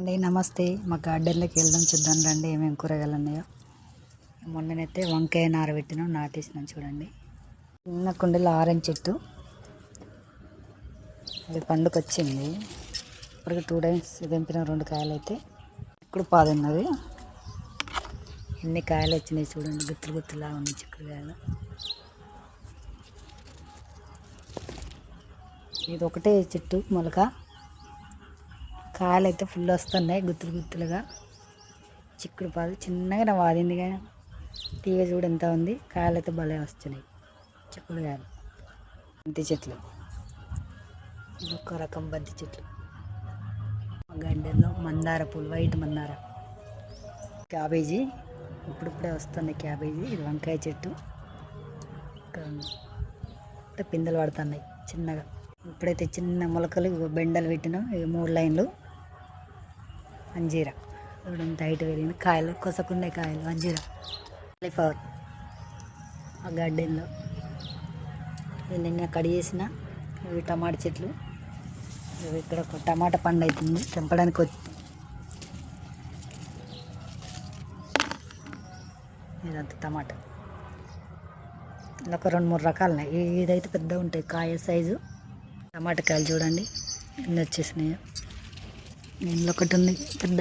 అండి నమస్తే. మా గార్డెన్లోకి వెళ్దాం చూద్దాం రండి ఏమేమి కూరగాయలు ఉన్నాయో. మొన్ననైతే వంకాయ నార పెట్టినాం నాటేసినాం చూడండి. చిన్న కుండీలో ఆరెంజ్ చెట్టు. అది పండుకొచ్చింది. ఇప్పటికి టూ టైమ్స్ దింపిన రెండు కాయలు అయితే ఇప్పుడు పాదున్నది. ఎన్ని కాయలు వచ్చినాయి చూడండి గుత్తులు గుత్తులా ఉన్నాయి చిక్కుడుకాయలు. ఇది ఒకటే చెట్టు మొలక. కాయలు అయితే ఫుల్ వస్తున్నాయి గుత్తులు గుత్తులుగా. చిక్కుడు పాదు చిన్నగా వాదింది కానీ తీగ చూడు ఎంత ఉంది కాయలు అయితే భలే వస్తున్నాయి చిక్కుడు కాయలు బంతి చెట్లు. ఒక రకం బంతి చెట్లు. గండెల్లో మందార పూలు వైట్ మందార. క్యాబేజీ ఇప్పుడిప్పుడే వస్తుంది క్యాబేజీ ఇది వంకాయ చెట్టు. ఇక్కడ పిందెలు పడుతున్నాయి చిన్నగా. ఇప్పుడైతే చిన్న మొలకలు బెండలు పెట్టినాం ఇవి మూడు లైన్లు. అంజీరా. ఇప్పుడు ఇంత హైట్ పెరిగింది. కాయలు కొసకుండే కాయలు అంజీరా. కాలీఫ్లవర్ ఆ గార్డెన్లో. నిన్న కట్ చేసిన. ఇవి టమాటా చెట్లు. ఇవి ఇక్కడ ఒక టమాటా పండు అవుతుంది తెంపడానికి వచ్చి ఇదంతా టమాటా. ఇలా ఒక రెండు మూడు రకాలు ఉన్నాయి. ఇదైతే పెద్ద ఉంటాయి. కాయ సైజు. టమాటా కాయలు చూడండి. ఎన్ని వచ్చేసినాయో. ఇందులో ఒకటి ఉంది పెద్ద.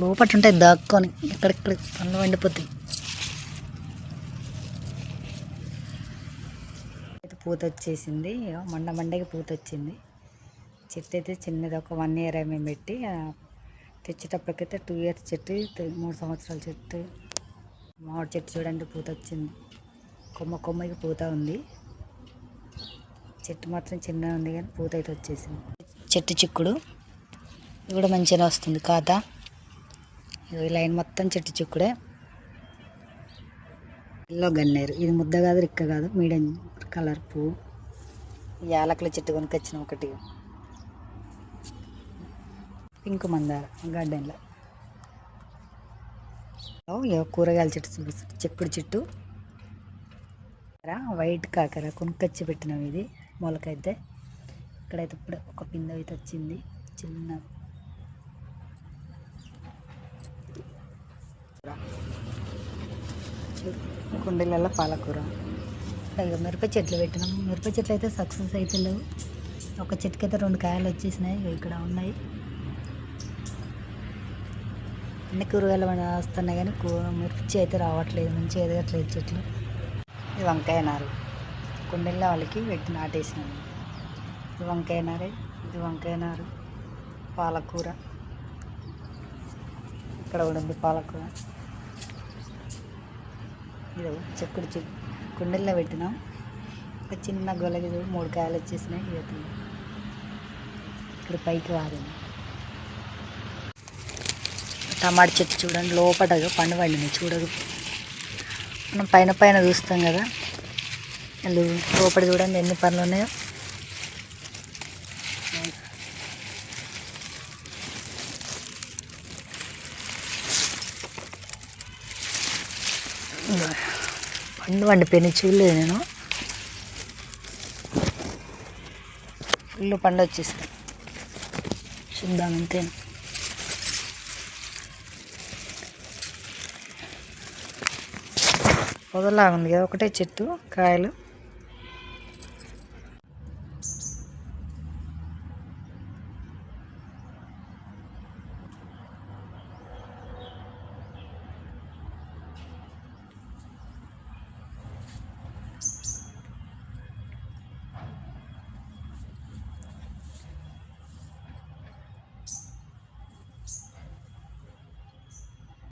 లోపట్టు ఉంటాయి దాక్కొని ఎక్కడెక్కడ పనులు వండిపోతాయి అయితే పూత వచ్చేసింది. మండ మండకి పూత వచ్చింది. చెట్టు అయితే చిన్నది ఒక వన్ ఇయర్ మేము పెట్టి తెచ్చేటప్పటికైతే టూ ఇయర్స్ చెట్టు మూడు సంవత్సరాల చెట్టు. మామిడి చెట్టు చూడండి పూత వచ్చింది. కొమ్మ కొమ్మకి పూత ఉంది. చెట్టు మాత్రం చిన్నగా ఉంది కానీ పూత అయితే వచ్చేసింది. చెట్టు చిక్కుడు. ఇది కూడా మంచిగా వస్తుంది కాత ఇగో ఈ లైన్ మొత్తం చెట్టు చిక్కుడే. ఎల్లో గన్నేరు. ఇది ముద్ద కాదు రిక్క కాదు. మీడియం కలర్ పువ్వు. ఈ యాలకుల చెట్టు కొనుకొచ్చిన ఒకటి. పింక్ మందార గార్డెన్లో ఇగో కూరగాయల చెట్టు చూపిస్తుంది. చిక్కుడు చెట్టు. వైట్ కాకర కొనుక్కొచ్చి పెట్టినాం ఇది. మొలకైతే ఇక్కడైతే ఇప్పుడు ఒక పిందె అయితే వచ్చింది. చిన్న కుండీలలో పాలకూర. ఇక మిరప చెట్లు పెట్టినాం. మిరప చెట్లు అయితే సక్సెస్ అయితే లేవు. ఒక చెట్టుకి అయితే రెండు కాయలు వచ్చేసినాయి. ఇక్కడ ఉన్నాయి. అన్ని కూరగాయలు వస్తున్నాయి కానీ కూ మిర్చి అయితే రావట్లేదు. మంచి ఎదగట్లేదు చెట్లు. ఇది వంకాయ నారు. కుండీల్లో వాళ్ళకి పెట్టి నాటేసినాను ఇది వంకాయ నారే ఇది వంకాయ నారు పాలకూర. ఇక్కడ కూడా ఉంది పాలకూర. ఇది చెక్కుడు చెట్టు కుండీల్లో పెట్టినాం. ఒక చిన్న గొలగి మూడు కాయలు వచ్చేసినాయి. ఇక ఇక్కడ పైకి వారింది టమాటా చెట్టు చూడండి లోపల పండు పండింది. చూడదు మనం పైన పైన చూస్తాం కదా. వాళ్ళు లోపల చూడండి ఎన్ని పనులు ఉన్నాయో పండు వండిపోయినాయి చూడలేదు నేను. ఫుల్ పండు వచ్చేసింది. చూద్దాం అంతే. పొదలాగుంది కదా ఒకటే చెట్టు కాయలు.